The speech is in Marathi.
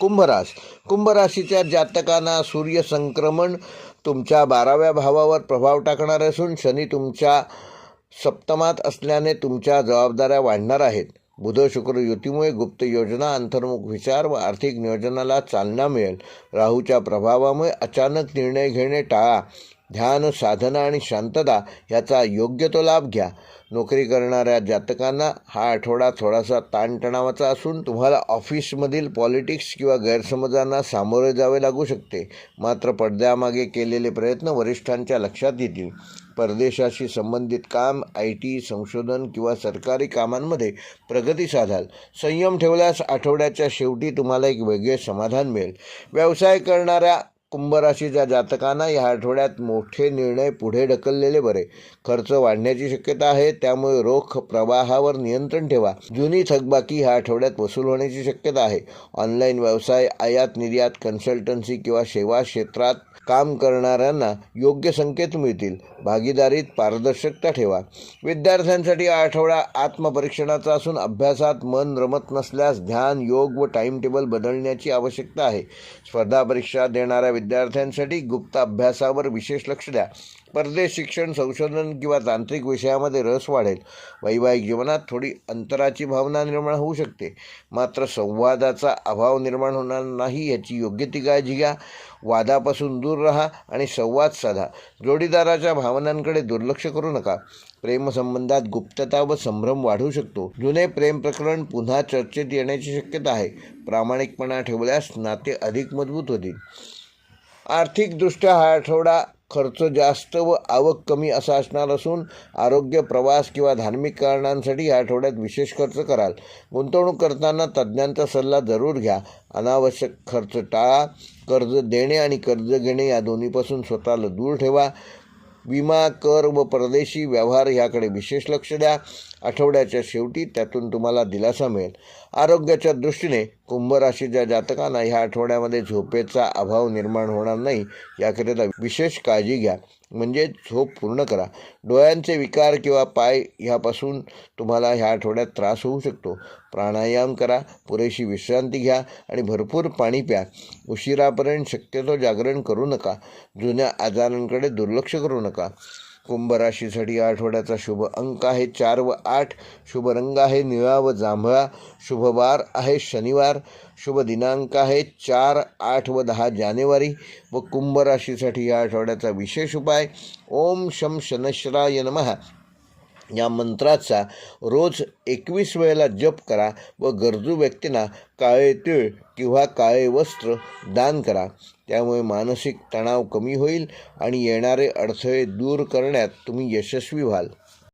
कुंभरास कुंभराशीच्या जातकांना सूर्य संक्रमण तुमच्या बाराव्या भावावर प्रभाव टाकणार असून शनी तुमच्या सप्तमात असल्याने तुमच्या जबाबदाऱ्या वाढणार आहेत. बुध शुक्र युतीमुळे गुप्त योजना अंतर्मुख विचार व आर्थिक नियोजनाला चालना मिळेल. राहूच्या प्रभावामुळे अचानक निर्णय घेणे टाळा. ध्यान साधना आणि शांतता याचा योग्य तो लाभ घ्या. नोकरी करणाऱ्या जातकांना हा आठवडा थोडासा ताणतणावाचा असून तुम्हाला ऑफिसमधील पॉलिटिक्स किंवा गैरसमजांना सामोरे जावे लागू शकते. मात्र पडद्यामागे केलेले प्रयत्न वरिष्ठांच्या लक्षात येतील परदेशाशी संबंधित काम आय टी संशोधन किंवा सरकारी कामांमध्ये प्रगती साधाल. संयम ठेवल्यास आठवड्याच्या शेवटी तुम्हाला एक वेगळे समाधान मिळेल. व्यवसाय करणाऱ्या कुंभराशीच्या जातकांना या आठवड्यात मोठे निर्णय पुढे ढकललेले बरे. खर्च वाढण्याची शक्यता आहे त्यामुळे रोख प्रवाहावर नियंत्रण ठेवा. जुनी थकबाकी ह्या आठवड्यात वसूल होण्याची शक्यता आहे. ऑनलाईन व्यवसाय आयात निर्यात कन्सल्टन्सी किंवा सेवा क्षेत्रात काम करणाऱ्यांना योग्य संकेत मिळतील. भागीदारीत पारदर्शकता ठेवा. विद्यार्थ्यांसाठी हा आठवडा आत्मपरीक्षणाचा असून अभ्यासात मन रमत नसल्यास ध्यान योग व टाईम टेबल बदलण्याची आवश्यकता आहे. स्पर्धा परीक्षा देणाऱ्या विद्यार्थ्यांसाठी गुप्त अभ्यासावर विशेष लक्ष द्या. परदेश शिक्षण संशोधन किंवा तांत्रिक विषयामध्ये रस वाढेल. वैवाहिक जीवनात थोडी अंतराची भावना निर्माण होऊ शकते. मात्र संवादाचा अभाव निर्माण होणार नाही याची योग्य ती काळजी घ्या. वादापासून दूर राहा आणि संवाद साधा. जोडीदाराच्या भावनांकडे दुर्लक्ष करू नका. प्रेमसंबंधात गुप्तता व संभ्रम वाढू शकतो. जुने प्रेम प्रकरण पुन्हा चर्चेत येण्याची शक्यता आहे. प्रामाणिकपणा ठेवल्यास नाते अधिक मजबूत होतील. आर्थिकदृष्ट्या हा आठवडा खर्च जास्त व आवक कमी असा असणार असून आरोग्य प्रवास किंवा धार्मिक कारणांसाठी या आठवड्यात विशेष खर्च कराल. गुंतवणूक करताना तज्ज्ञांचा सल्ला जरूर घ्या. अनावश्यक खर्च टाळा. कर्ज देणे आणि कर्ज घेणे या दोन्हीपासून स्वतःला दूर ठेवा. विमा कर व परदेशी व्यवहार याकडे विशेष लक्ष द्या. आठवड्याच्या शेवटी त्यातून तुम्हाला दिलासा मिळेल. आरोग्याच्या दृष्टीने कुंभ राशीच्या जातकांना ह्या आठवड्यामध्ये झोपेचा अभाव निर्माण होणार नाही याकरिता विशेष काळजी घ्या. म्हणजे झोप पूर्ण करा. डोळ्यांचे विकार किंवा पाय ह्यापासून तुम्हाला ह्या आठवड्यात त्रास होऊ शकतो. प्राणायाम करा पुरेशी विश्रांती घ्या आणि भरपूर पाणी प्या. उशिरापर्यंत शक्यतो जागरण करू नका. जुन्या आजारांकडे दुर्लक्ष करू नका. कुंभ राशीसाठी या आठवड्याचा शुभ अंक आहे. चार व आठ शुभ रंग आहे. निळा व जांभळा शुभ वार आहे. शनिवार शुभ दिनांक आहे. चार आठ व दहा जानेवारी व कुंभ राशीसाठी या आठवड्याचा विशेष उपाय. ओम शम शनश्राय नमः. या मंत्राचा रोज एकवीस वेळेला जप करा व गरजू व्यक्तींना काळे तीळ किंवा काळे वस्त्र दान करा. त्यामुळे मानसिक तणाव कमी होईल आणि येणारे अडथळे दूर करण्यात तुम्ही यशस्वी व्हाल.